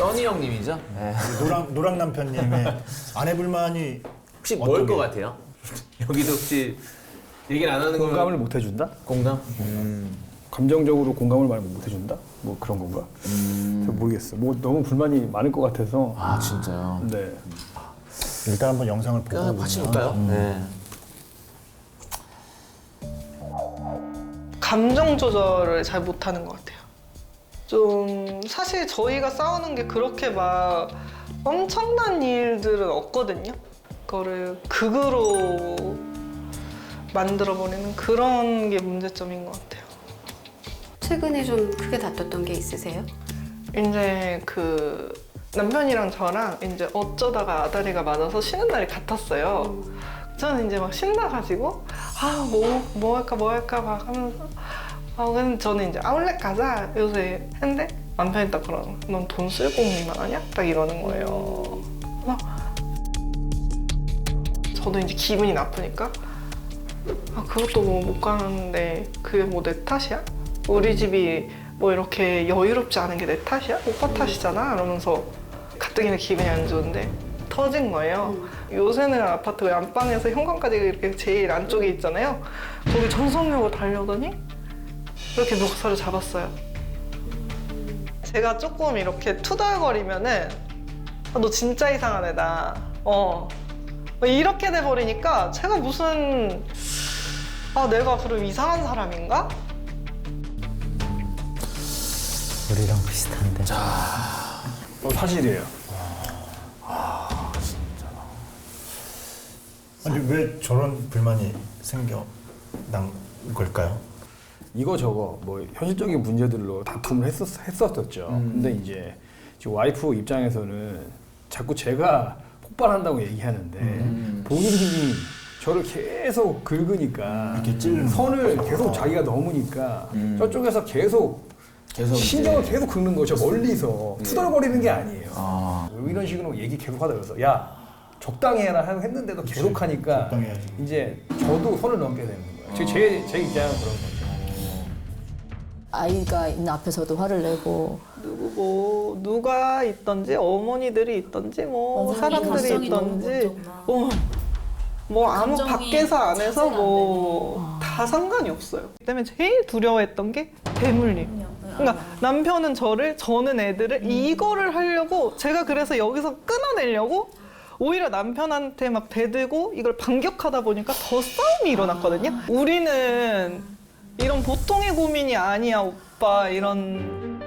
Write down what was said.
써니 형님이죠? 네. 노랑 노랑 남편님의 아내 불만이 혹시 뭘것 게? 같아요? 여기도 혹시 얘기를 안 하는 거 공감을 못 해준다? 공감? 감정적으로 공감을 많이 못 해준다? 뭐 그런 건가? 잘 모르겠어. 뭐 너무 불만이 많을 것 같아서. 아 진짜요? 네. 일단 한번 영상을 보고 그냥 같이 오면 볼까요? 네. 감정 조절을 잘 못하는 것 같아요. 좀 사실 저희가 싸우는 게 그렇게 막 엄청난 일들은 없거든요. 그거를 극으로 만들어버리는 그런 게 문제점인 것 같아요. 최근에 좀 크게 다퉜던 게 있으세요? 이제 그 남편이랑 저랑 이제 어쩌다가 아다리가 맞아서 쉬는 날이 같았어요. 저는 이제 막 신나가지고 아 뭐 뭐 할까 뭐 할까 막 하면서 아 근데 저는 이제 아울렛 가자 요새 했는데 남편이 딱 그러는 넌 돈 쓸 공리만 하냐? 딱 이러는 거예요. 그래서 저도 이제 기분이 나쁘니까 아 그것도 뭐 못 가는데 그게 뭐 내 탓이야? 우리 집이 뭐 이렇게 여유롭지 않은 게 내 탓이야? 오빠 탓이잖아? 이러면서 가뜩이나 기분이 안 좋은데 터진 거예요. 요새는 아파트 안방에서 현관까지 이렇게 제일 안쪽에 있잖아요. 거기 전속력으로 달려더니 이렇게 멱살을 잡았어요. 제가 조금 이렇게 투덜거리면은 아, 너 진짜 이상한 애다. 어. 뭐 이렇게 돼버리니까 제가 무슨 아 내가 그럼 이상한 사람인가? 우리랑 비슷한데. 어, 사실이에요. 아니 왜 저런 불만이 생겨 난 걸까요? 이거 저거 뭐 현실적인 문제들로 다툼을 했었, 했었었죠. 근데 이제 지금 와이프 입장에서는 자꾸 제가 폭발한다고 얘기하는데 본인이 저를 계속 긁으니까 이렇게 찌르는 선을 계속 자기가 넘으니까 저쪽에서 계속 계속 신경을 계속 긁는 거죠 멀리서 투덜거리는 게 아니에요. 아. 이런 식으로 얘기 계속 하다 그래서 야 적당히 해라 했는데도 계속 하니까. 이제 저도 선을 넘게 되는 거예요. 제, 제, 제 입장은 그런 거죠. 아이가 있는 앞에서도 화를 내고. 누구 뭐 누가 있던지 어머니들이 있던지 뭐 사람들이 감성이 너무 있던지. 먼저구나. 어, 뭐 아무 감정이 밖에서 안에서 자세가 안뭐다 상관이 없어요. 그 때문에 제일 두려워했던 게 대물림. 그러니까 남편은 저를 저는 애들을 이거를 하려고 제가 그래서 여기서 끊어내려고 오히려 남편한테 막 대들고 이걸 반격하다 보니까 더 싸움이 일어났거든요. 우리는 이런 보통의 고민이 아니야 오빠. 이런